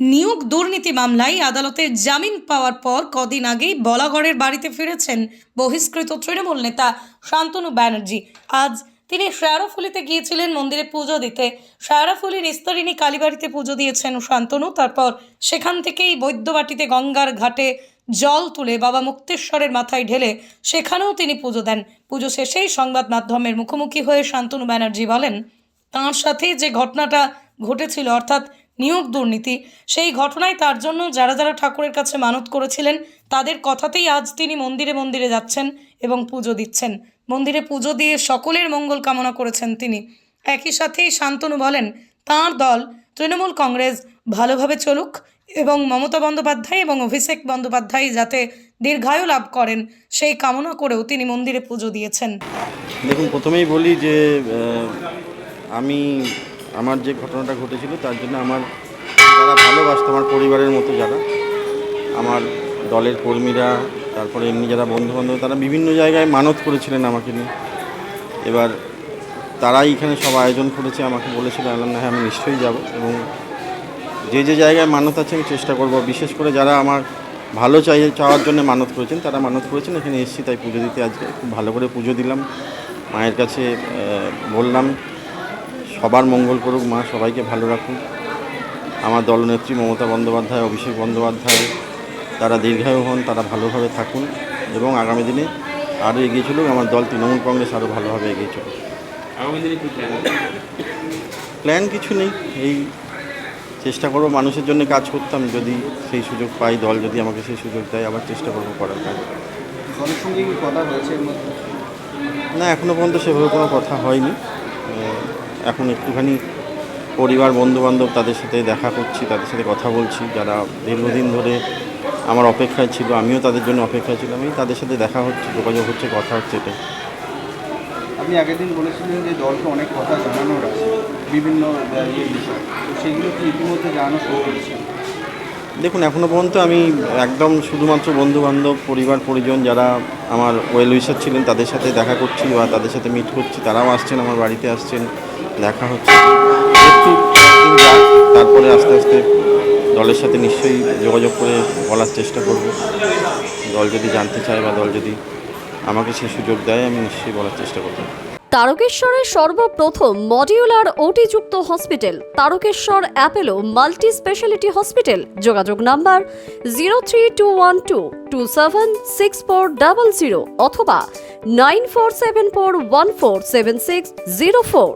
নিয়োগ দুর্নীতি মামলায় আদালতে জামিন পাওয়ার পর কদিন আগেই বলাগড়ের বাড়িতে ফিরেছেন বহিষ্কৃত তৃণমূল নেতা শান্তনু ব্যানার্জি। আজ তিনি শেয়ারাফুলিতে গিয়েছিলেন মন্দিরে পুজো দিতে। শেয়ারাফুলি নিস্তরিণী কালীবাড়িতে পুজো দিয়েছেন শান্তনু। তারপর সেখান থেকেই বৈদ্যবাটিতে গঙ্গার ঘাটে জল তুলে বাবা মুক্তেশ্বরের মাথায় ঢেলে সেখানেও তিনি পুজো দেন। পুজো শেষেই সংবাদ মাধ্যমের মুখোমুখি হয়ে শান্তনু ব্যানার্জি বলেন, তাঁর সাথে যে ঘটনাটা ঘটেছিল, অর্থাৎ নিয়োগ দুর্নীতি। সেই ঘটনায় তার জন্য যারা যারা ঠাকুরের কাছে মানত করেছিলেন, তাদের কথাতেই আজ তিনি মন্দিরে মন্দিরে যাচ্ছেন এবং পুজো দিচ্ছেন। মন্দিরে পুজো দিয়ে সকলের মঙ্গল কামনা করেছেন তিনি। একই সাথেই শান্তনু বলেন, তাঁর দল, তৃণমূল কংগ্রেস, ভালোভাবে চলুক এবং মমতা বন্দ্যোপাধ্যায় এবং অভিষেক বন্দ্যোপাধ্যায় যাতে দীর্ঘায়ু লাভ করেন, সেই কামনা করেও তিনি মন্দিরে পুজো দিয়েছেন। দেখুন, প্রথমেই বলি যে আমি আমার যে ঘটনাটা ঘটেছিল, তার জন্য আমার যারা ভালোবাসতো, আমার পরিবারের মতো যারা, আমার দলের কর্মীরা, তারপরে এমনি যারা বন্ধুবান্ধব, তারা বিভিন্ন জায়গায় মানত করেছিলেন আমাকে নিয়ে। এবার তারাই এখানে সব আয়োজন করেছে, আমাকে বলেছিল আলাম না হ্যাঁ আমি নিশ্চয়ই যাব। এবং যে যে জায়গায় মানত আছে, আমি চেষ্টা করব। বিশেষ করে যারা আমার ভালো চাই, চাওয়ার জন্য মানত করেছেন, তারা মানত করেছেন। এখানে এসেছি, তাই পুজো দিতে আজকে খুব ভালো করে পুজো দিলাম। মায়ের কাছে বললাম সবার মঙ্গল করুক মা সবাইকে ভালো রাখুক। আমার দলনেত্রী মমতা বন্দ্যোপাধ্যায় অভিষেক বন্দ্যোপাধ্যায় তারা দীর্ঘায়ু হন তারা ভালোভাবে থাকুন এবং আগামী দিনে আরও এগিয়ে চলুক। আমার দল তৃণমূল কংগ্রেস আরও ভালোভাবে এগিয়ে চলুক। আগামী দিনে কি প্ল্যান প্ল্যান কিছু নেই। এই চেষ্টা করব মানুষের জন্য কাজ করতাম যদি সেই সুযোগ পাই দল যদি আমাকে সেই সুযোগ দেয় আবার চেষ্টা করব করার কাজ। দলের সঙ্গে কি কথা হয়েছে না এখনও পর্যন্ত সেভাবে কোনো কথা হয়নি। এখন একটুখানি পরিবার বন্ধুবান্ধব তাদের সাথে দেখা করছি তাদের সাথে কথা বলছি। যারা দীর্ঘদিন ধরে আমার অপেক্ষায় ছিল আমিও তাদের জন্য অপেক্ষায় ছিলাম। এই তাদের সাথে দেখা হচ্ছে যোগাযোগ হচ্ছে কথা হচ্ছে এটাই। আপনি আগের দিন বলেছিলেন যে দলকে অনেক কথা জানানোর আছে বিভিন্ন ইয়ে বিষয়। তো সেগুলো কি ইতিমধ্যে জানানো শুরু করেছে? দেখুন এখনও পর্যন্ত আমি একদম শুধুমাত্র বন্ধুবান্ধব পরিবার পরিজন যারা আমার ওয়েল উইসার ছিলেন তাদের সাথে দেখা করছি বা তাদের সাথে মিট করছি তারাও আসছেন আমার বাড়িতে আসছেন। দেখা হচ্ছে। একটু তারপরে আস্তে আস্তে দলের সাথে নিশ্চয়ই যোগাযোগ করে বলার চেষ্টা করব। দল যদি জানতে চায় বা দল যদি আমাকে সেই সুযোগ দেয়, আমি নিশ্চয়ই বলার চেষ্টা করব। তারকেশ্বরের সর্বপ্রথম modular ওটিযুক্ত hospital, Tarakeswar Apollo multi speciality hospital, যোগাযোগ number zero three two one two two seven six four double zero অথবা nine four seven four one four seven six zero four.